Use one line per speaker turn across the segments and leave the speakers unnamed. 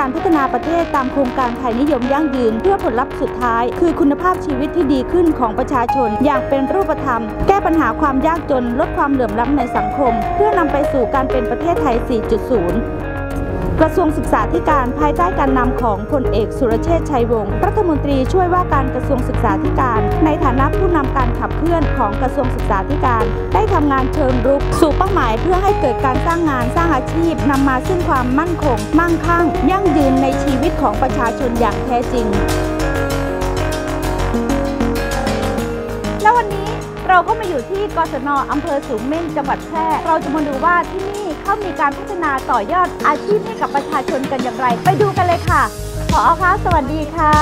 การพัฒนาประเทศตามโครงการไทยนิยมยั่งยืน เพื่อผลลัพธ์สุดท้าย คือคุณภาพชีวิตที่ดีขึ้นของประชาชน อย่างเป็นรูปธรรม แก้ปัญหาความยากจนลดความเหลื่อมล้ำในสังคม เพื่อนำไปสู่การเป็นประเทศไทย 4.0 กระทรวงศึกษาธิการภายใต้การนำของพลเอกสุรเชษฐ์ชัยวงศ์รัฐมนตรีช่วยว่าการกระทรวงศึกษาธิการ ในฐานะผู้นำการขับเคลื่อนของกระทรวงศึกษาธิการ ได้ทำงานเชิงรุก สู่เป้าหมายเพื่อให้เกิดการสร้างงานสร้างอาชีพนำมาซึ่งความมั่นคง มั่งคั่ง ยั่งยืนในชีวิตของประชาชนอย่างแท้จริง แล้ววันนี้เราก็มาอยู่ที่กศนอำเภอสูงเม่นจังหวัดแพร่เราจะมาดูว่าที่นี่ เขามีการพัฒนาต่อยอดอาชีพให้กับประชาชนกันอย่างไร ไปดูกันเลยค่ะ ขออคะสวัสดีค่ะ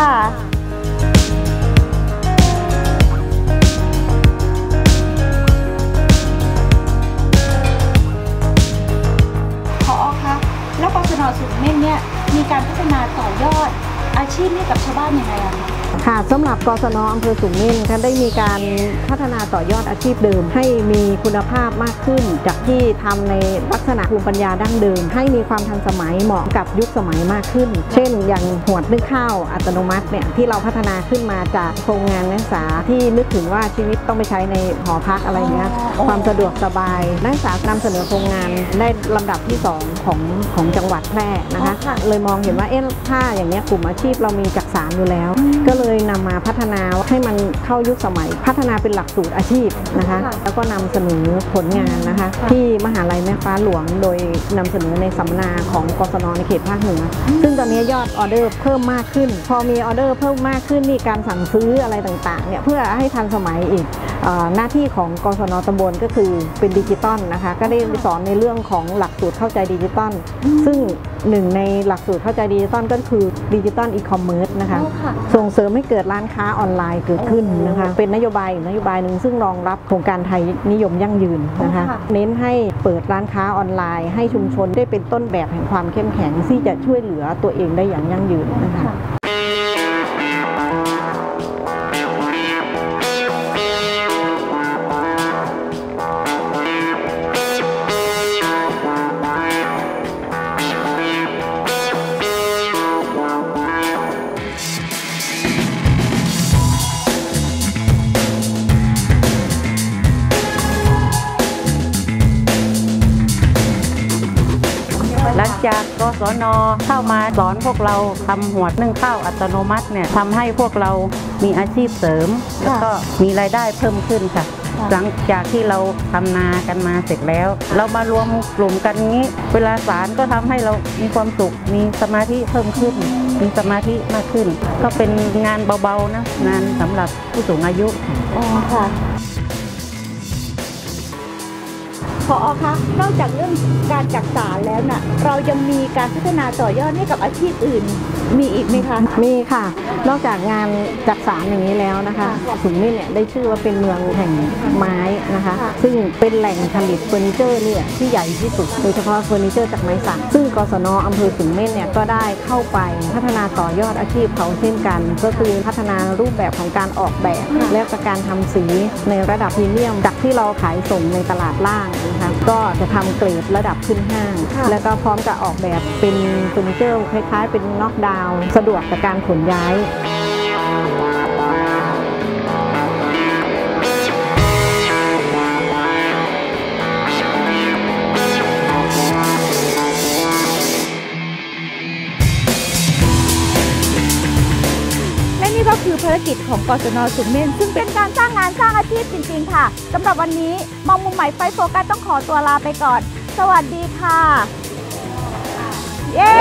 พอคะแล้วกศนสูงเม่นเนี่ยมีการพัฒนาต่อยอดอาชีพให้กับชาวบ้านยังไงอะคะ
ค่ะสำหรับกศนอำเภอสูงเม่นท่านได้มีการพัฒนาต่อยอดอาชีพเดิม ให้มีคุณภาพมากขึ้น จากที่ทำในลักษณะภูมิปัญญาดั้งเดิม ให้มีความทันสมัยเหมาะกับยุคสมัยมากขึ้น เช่น อย่างหวดนึ่งข้าวอัตโนมัติเนี่ยที่เราพัฒนาขึ้นมาจากโครงงานนักศึกษาที่นึกถึงว่าชีวิตต้องไปใช้ในหอพักอะไรเงี้ย
อ๋อ
ความสะดวกสบาย นักศึกษานำเสนอโครงงานได้ลำดับที่สองของของจังหวัดแพร่นะคะ
อ๋อค่ะ
เลยมองเห็นว่าเอ๊ะถ้าอย่างเนี้ยกลุ่มอาชีพเรามีจักสารอยู่แล้วก็เลยนำมาพัฒนาให้มันเข้ายุคสมัย พัฒนาเป็นหลักสูตรอาชีพนะคะ
ค่ะ
แล้วก็นำเสนอผลงานนะคะ
ค่ะ
ที่มหาลัยแม่ฟ้าหลวง โดยนำเสนอในสัมมนาของกศนในเขตภาคเหนืออซึ่งตอนนี้ยอดออเดอร์เพิ่มมากขึ้น พอมีออเดอร์เพิ่มมากขึ้นมีการสั่งซื้ออะไรต่างๆเนี่ยเพื่อให้ทันสมัยอีกเอ่อ หน้าที่ของกศนตำบลก็คือเป็นดิจิตอลนะคะ ก็ได้สอนในเรื่องของหลักสูตรเข้าใจดิจิตอลซึ่งหนึ่งในหลักสูตรเข้าใจดิจิตอลก็คือดิจิตอลอีคอมเมิร์ซนะคะ
อ๋อค่ะ
ส่งเสริมให้เกิดร้านค้าออนไลน์เกิดขึ้นนะคะ เป็นนโยบายอีกนโยบายหนึ่งซึ่งรองรับโครงการไทยนิยมยั่งยืนนะคะ
ค่ะ
เน้นให้เปิดร้านค้าออนไลน์ ให้ชุมชนได้เป็นต้นแบบแห่งความเข้มแข็งที่จะช่วยเหลือตัวเองได้อย่างยั่งยืนนะคะ
จากกศนเข้ามาสอนพวกเราทำหัวนึ่งข้าวอัตโนมัติเนี่ยทำให้พวกเรามีอาชีพเสริม แล้วก็มีรายได้เพิ่มขึ้นค่ะ หลังจากที่เราทำนากันมาเสร็จแล้ว เรามารวมกลุ่มกันงี้ เวลาสารก็ทำให้เรามีความสุข มีสมาธิเพิ่มขึ้น มีสมาธิมากขึ้น ก็เป็นงานเบาๆนะงานสำหรับผู้สูงอายุ
อ๋อค่ะ พอคะนอกจากเรื่องการจักสารแล้วน่ะ เรายังมีการพัฒนาต่อยอดให้กับอาชีพอื่น มีอีกไหมคะ
มีค่ะ นอกจากงานจักสารอย่างนี้แล้วนะคะ
ค่ะ
สุมนี่เนี่ยได้ชื่อว่าเป็นเมืองแห่งไม้นะคะ
ค่ะ
ซึ่งเป็นแหล่งผลิตเฟอร์นิเจอร์เนี่ยที่ใหญ่ที่สุดโดยเฉพาะเฟอร์นิเจอร์จากไม้สักซึ่งกศนอำเภอสุมเม่นเนี่ยก็ได้เข้าไปพัฒนาต่อยอดอาชีพเขาเช่นกัน ก็คือพัฒนารูปแบบของการออกแบบ และก็การทำสีในระดับพรีเมียมจากที่เราขายส่งในตลาดล่างนะคะก็จะทำเกรดระดับขึ้นห้าง
ค่ะ
แล้วก็พร้อมกับออกแบบเป็นเฟอร์นิเจอร์คล้ายๆ เป็นน็อกดาวสะดวกกับการขนย้าย
และนี่ก็คือภารกิจของกศนสุมเมนซึ่งเป็นการสร้างงานสร้างอาชีพจริงๆค่ะสำหรับวันนี้มองมุมใหม่ไฟโฟกัสต้องขอตัวลาไปก่อน สวัสดีค่ะ เย้